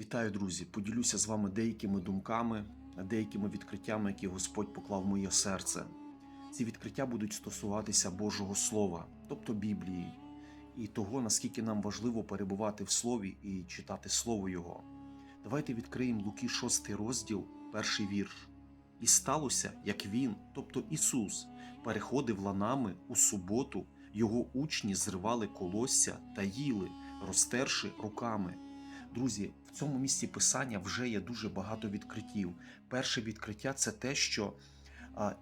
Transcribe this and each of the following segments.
Вітаю, друзі! Поділюся з вами деякими думками, деякими відкриттями, які Господь поклав в моє серце. Ці відкриття будуть стосуватися Божого Слова, тобто Біблії, і того, наскільки нам важливо перебувати в Слові і читати Слово Його. Давайте відкриємо Луки 6 розділ, перший вірш. І сталося, як він, тобто Ісус, переходив ланами у суботу, його учні зривали колосся та їли, розтерши руками. Друзі, в цьому місці писання вже є дуже багато відкриттів. Перше відкриття це те, що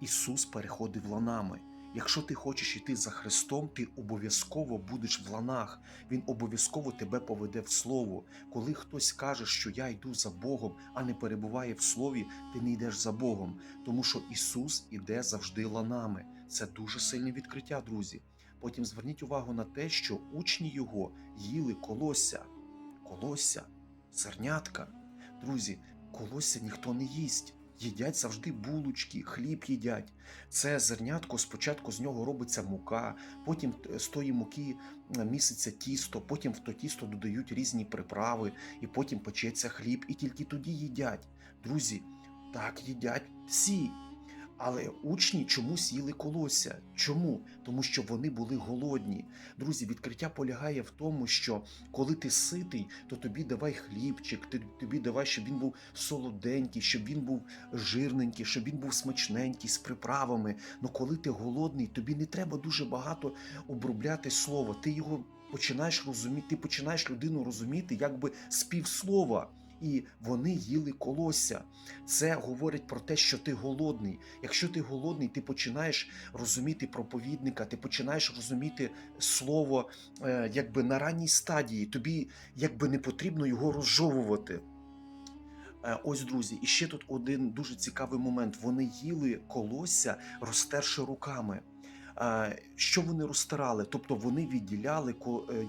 Ісус переходив ланами. Якщо ти хочеш йти за Христом, ти обов'язково будеш в ланах. Він обов'язково тебе поведе в слово. Коли хтось каже, що я йду за Богом, а не перебуває в слові, ти не йдеш за Богом, тому що Ісус іде завжди ланами. Це дуже сильне відкриття, друзі. Потім зверніть увагу на те, що учні його їли колосся колосся, зернятка. Друзі, колосся ніхто не їсть. Їдять завжди булочки, хліб їдять. Це зернятко спочатку з нього робиться мука, потім з тої муки міситься тісто, потім в то тісто додають різні приправи, і потім печеться хліб, і тільки тоді їдять. Друзі, так їдять всі. Але учні чомусь їли колосся. Чому? Тому що вони були голодні. Друзі, відкриття полягає в тому, що коли ти ситий, то тобі давай хлібчик, тобі давай, щоб він був солоденький, щоб він був жирненький, щоб він був смачненький, з приправами. Ну коли ти голодний, тобі не треба дуже багато обробляти слово. Ти його починаєш розуміти, ти починаєш людину розуміти якби з півслова. І вони їли колосся. Це говорить про те, що ти голодний. Якщо ти голодний, ти починаєш розуміти проповідника, ти починаєш розуміти слово е, якби на ранній стадії. Тобі якби не потрібно його розжовувати. Е, Ось, друзі, і ще тут один дуже цікавий момент. Вони їли колосся, розтерши руками. Е, Що вони розтирали? Тобто вони відділяли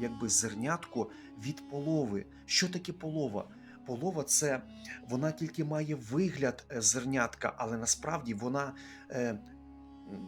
якби зернятко від полови. Що таке полова? Полова це вона тільки має вигляд е, зернятка, але насправді вона е,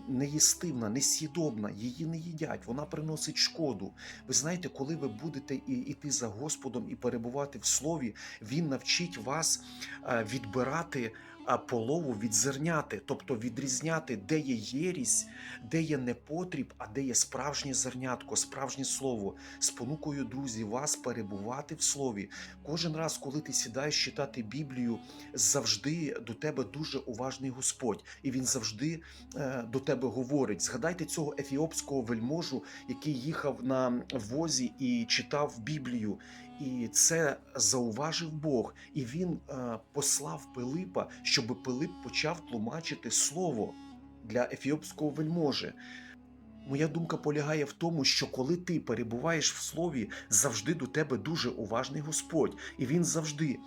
неїстивна, несъїдобна, її не їдять, вона приносить шкоду. Ви знаєте, коли ви будете і йти за Господом і перебувати в слові, Він навчить вас е, відбирати полову від зерняти, тобто відрізняти, де є єрість, де є непотріб, а де є справжнє зернятко, справжнє слово. Спонукою, друзі, вас перебувати в слові. Кожен раз, коли ти сідаєш читати Біблію, завжди до тебе дуже уважний Господь, і він завжди е, до тебе говорить. Згадайте цього ефіопського вельможу, який їхав на возі і читав Біблію. І це зауважив Бог, і він е, послав Пилипа, щоб Пилип почав тлумачити слово для ефіопського вельможі. Моя думка полягає в тому, що коли ти перебуваєш в слові, завжди до тебе дуже уважний Господь, і він завжди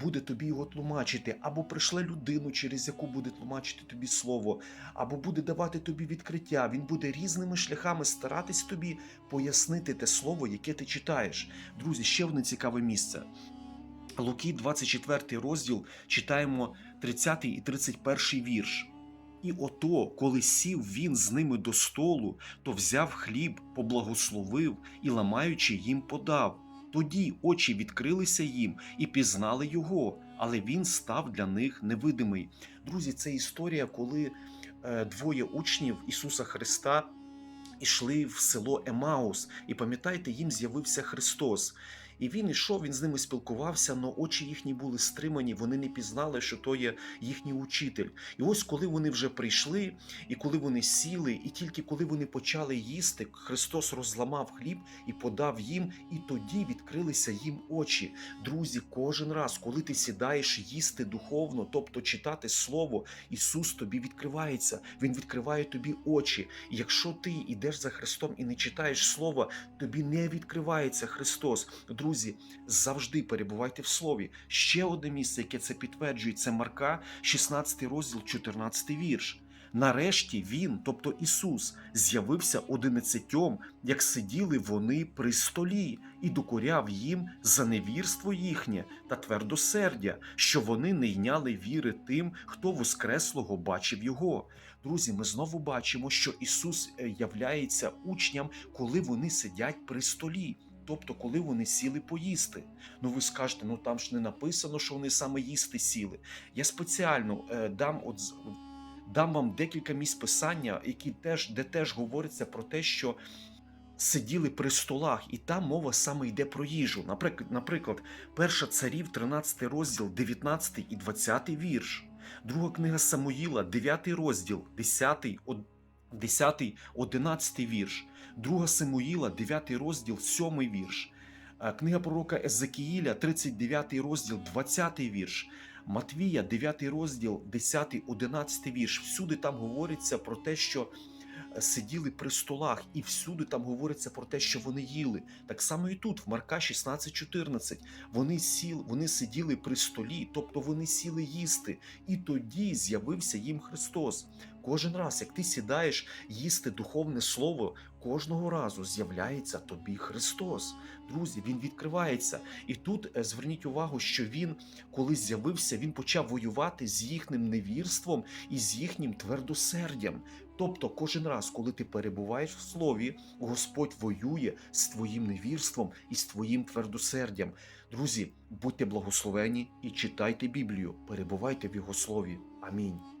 буде тобі його тлумачити, або прийшле людину, через яку буде тлумачити тобі слово, або буде давати тобі відкриття. Він буде різними шляхами старатись тобі пояснити те слово, яке ти читаєш. Друзі, ще одне цікаве місце. Луки, 24 розділ, читаємо 30 і 31 вірш. І ото, коли сів він з ними до столу, то взяв хліб, поблагословив і, ламаючи їм, подав. Тоді очі відкрилися їм і пізнали його, але він став для них невидимий. Друзі, це історія, коли е, двоє учнів Ісуса Христа ішли в село Емаус, і пам'ятаєте, їм з'явився Христос. І він ішов, він з ними спілкувався, але очі їхні були стримані, вони не пізнали, що то є їхній учитель. І ось коли вони вже прийшли, і коли вони сіли, і тільки коли вони почали їсти, Христос розламав хліб і подав їм, і тоді відкрилися їм очі. Друзі, кожен раз, коли ти сідаєш їсти духовно, тобто читати Слово, Ісус тобі відкривається, Він відкриває тобі очі. І якщо ти йдеш за Христом і не читаєш Слова, тобі не відкривається Христос. Друзі, завжди перебувайте в слові. Ще одне місце, яке це підтверджує, це Марка, 16 розділ, 14 вірш. Нарешті він, тобто Ісус, з'явився одинадцятьом, як сиділи вони при столі, і докоряв їм за невірство їхнє та твердосердя, що вони не йняли віри тим, хто воскреслого бачив його. Друзі, ми знову бачимо, що Ісус е, являється учням, коли вони сидять при столі. Тобто, коли вони сіли поїсти. Ну ви скажете, ну там ж не написано, що вони саме їсти сіли. Я спеціально е, дам от дам вам декілька місць писання, які теж, де теж говориться про те, що сиділи при столах, і там мова саме йде про їжу. Наприклад, наприклад, перша царів, 13 розділ, 19 і 20 вірш. Друга книга Самуїла, 9 розділ, 10, од- 10, 11 вірш. Друга Самуїла, 9 розділ, 7 вірш. Е, Книга пророка Езекіїля, 39 розділ, 20 вірш. Матвія, 9 розділ, 10, 11 вірш. Всюди там говориться про те, що сиділи при столах, і всюди там говориться про те, що вони їли. Так само і тут, в Марка 16,14. Вони сіли, вони сиділи при столі, тобто вони сіли їсти, і тоді з'явився їм Христос. Кожен раз, як ти сідаєш їсти духовне слово, кожного разу з'являється тобі Христос. Друзі, він відкривається. І тут е, зверніть увагу, що він, коли з'явився, він почав воювати з їхнім невірством і з їхнім твердосердям. Тобто, кожен раз, коли ти перебуваєш в слові, Господь воює з твоїм невірством і з твоїм твердосердям. Друзі, будьте благословені і читайте Біблію, перебувайте в Його слові. Амінь.